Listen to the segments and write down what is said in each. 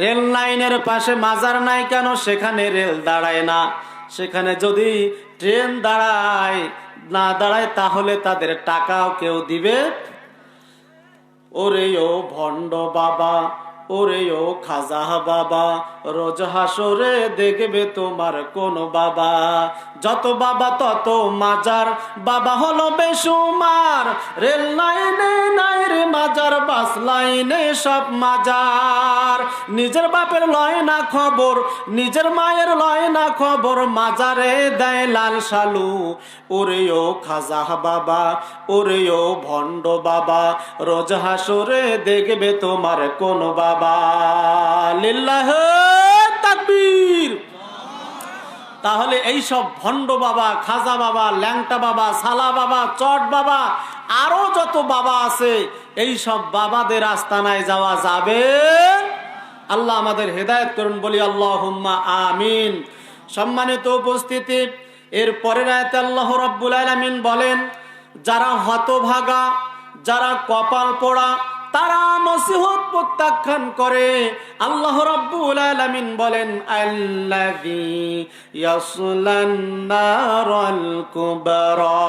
Rail লাইনের পাশে মাজার নাই কেন? সেখানে রেল দাঁড়ায় না। সেখানে যদি ট্রেন দাঁড়ায়, না দাঁড়ায়, তাহলে তাদের টাকাও কেউ দিবে? ওরে ও ভণ্ড বাবা, ওরে ও খাজা বাবা, রোজ হাসরে দেখবে তোমার কোন বাবা। যত বাবা, তত মাজার। বাবা হলো বেসুমার রেল লাইনে নাই রে মাজার বাস লাইনে সব মাজার। নিজের বাপের লয় না খবর, নিজের মায়ের লয় না খবর, মাজারে দেয় লাল সালু ওরে ও খাজা বাবা ওরে ও ভণ্ড বাবা, রোজ হাসরে দেখবে তোমার কোন বাবা। লিল্লাহ তাকবীর। তাহলে এই সব ভণ্ড বাবা, খাজা বাবা, ল্যাংটা বাবা, সালা বাবা, চট বাবা আরও যত বাবা আছে এই সব বাবাদের আস্তানায় যাওয়া যাবে? আল্লাহ আমাদের হেদায়ত করুন, বলি আল্লাহ আমিন। সম্মানিত উপস্থিতি, এর পরের আয়তে আল্লাহ রব্বুল আলমিন বলেন, যারা হতভাগা, যারা কপাল পোড়া, তারা নসিহত প্রত্যাখ্যান করে। আল্লাহ রাব্বুল আলামিন বলেন কুবরা।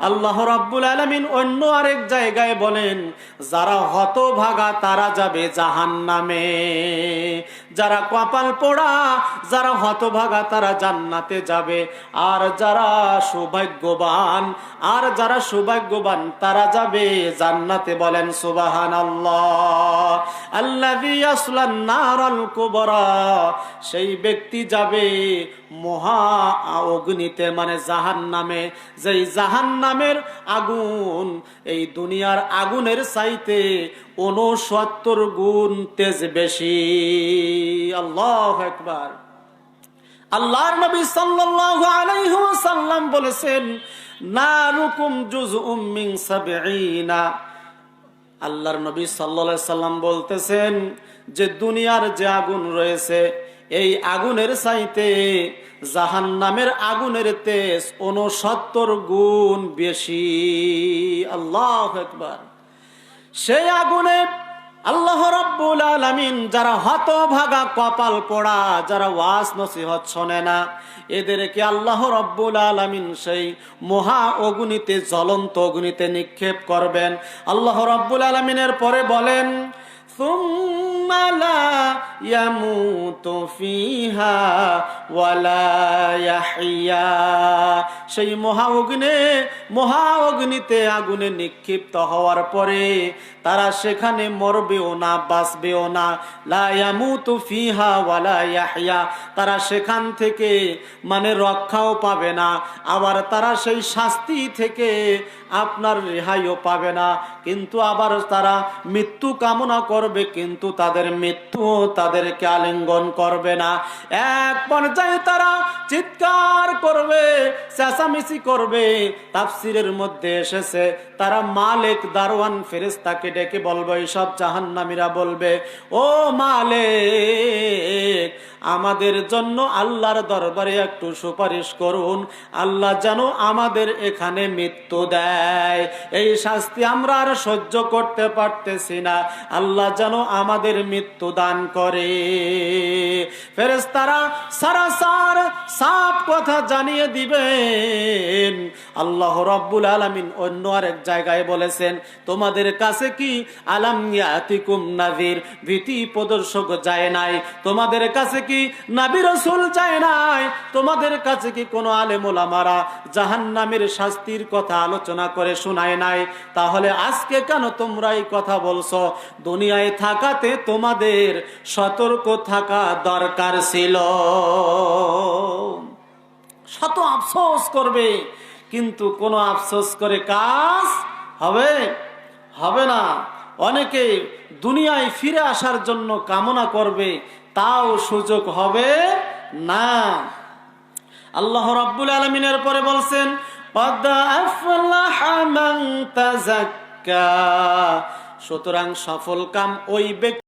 আল্লাহ রাব্বুল আলামিন অন্য আরেক জায়গায় বলেন, যারা হতভাগা তারা যাবে জাহান্নামে। যারা কপাল পোড়া, যারা হতভাগা তারা জান্নাতে যাবে। আর যারা সৌভাগ্যবান, আর যারা সৌভাগ্যবান তারা যাবে জান্নাতে বলেন সুবাহান আল্লাহ সেই ব্যক্তি যাবে মহা অগ্নিতে মানে জাহান নামে যেই জাহান নামের আগুন। এই দুনিয়ার আগুনের চাইতে উনসত্তর গুণ তেজ বেশি। আল্লাহ একবার আল্লাহর নবী সাল্লাল্লাহু আলাইহি ওয়াসাল্লাম বলেছেন, নারুকুম জুজউম মিন সাবঈনা। আল্লাহর নবী সাল্লাল্লাহু সাল্লাম বলতেছেন, যে দুনিয়ার যে আগুন রয়েছে এই আগুনের চাইতে জাহান্নামের আগুনের তেজ উনসত্তর গুণ বেশি। আল্লাহ একবার সেই আগুনে আল্লাহ রব্বুল আলামিন যারা হতভাগা কপাল পোড়া, যারা ওয়াস নসিহত শোনে না, এদেরকে আল্লাহ রব্বুল আলামিন সেই মহা অগ্নিতে, জ্বলন্ত অগ্নিতে নিক্ষেপ করবেন। আল্লাহ রব্বুল আলামিনের পরে বলেন ثم মালা ইয়ামুতু সেই মহা অগ্নে, মহা অগ্নিতে আগুনে নিক্ষিপ্ত হওয়ার পরে তারা সেখানে মরবেও না, বাঁচবেও না। লা তো ফিহা ওয়ালা ইয়াহইয়া। তারা সেখান থেকে মানে রক্ষাও পাবে না। আবার তারা সেই শাস্তি থেকে আপনার রেহাইও পাবে না। কিন্তু আবার তারা মৃত্যু কামনা করবে, কিন্তু তাদের মৃত্যু তাদেরকে আলিঙ্গন করবে না। এক পর্যায়ে তারা চিৎকার করবে, চেঁচামেচি করবে, তাফসিরের মধ্যে এসেছে। তারা মালিক দারোয়ান ফেরেস্তাকে ডেকে বলবে সব জাহান্নামীরা বলবে, ও মালিক, আমাদের জন্য আল্লাহর দরবারে একটু সুপারিশ করুন। আল্লাহ যেন আমাদের এখানে মৃত্যু দেয়। এই শাস্তি আমরা আর সহ্য করতে পারতেছি না। আল্লাহ যেন আমাদের মৃত্যু দান করে। ফেরেস্তারা সারা সার সাপ কথা জানিয়ে দিবেন। আল্লাহ রব্বুল আলামিন অন্য আরেক জায়গায় বলেছেন, তোমাদের কাছে কি আলাম ইয়াতিকুম নাযির? ভীতি প্রদর্শক যায় নাই। তোমাদের কাছে কি নাবি রসুল যায় নাই? তোমাদের কাছে কি কোনো আলেম ওলামারা জাহান্নামের শাস্তির কথা আলোচনা করে শোনায় নাই? তাহলে আজকে কেন তোমরা এই কথা বলছো? দুনিয়ায় থাকাতে তোমাদের সতর্ক থাকা দরকার ছিল। শত আফসোস করবে, কিন্তু কোন আফসোস করে কাজ হবে হবে না। অনেকে দুনিয়ায় ফিরে আসার জন্য কামনা করবে, তাও সুযোগ হবে না। আল্লাহ রাব্বুল আলমিনের পরে বলছেন সুতরাং সফল কাম ওই ব্যক্তি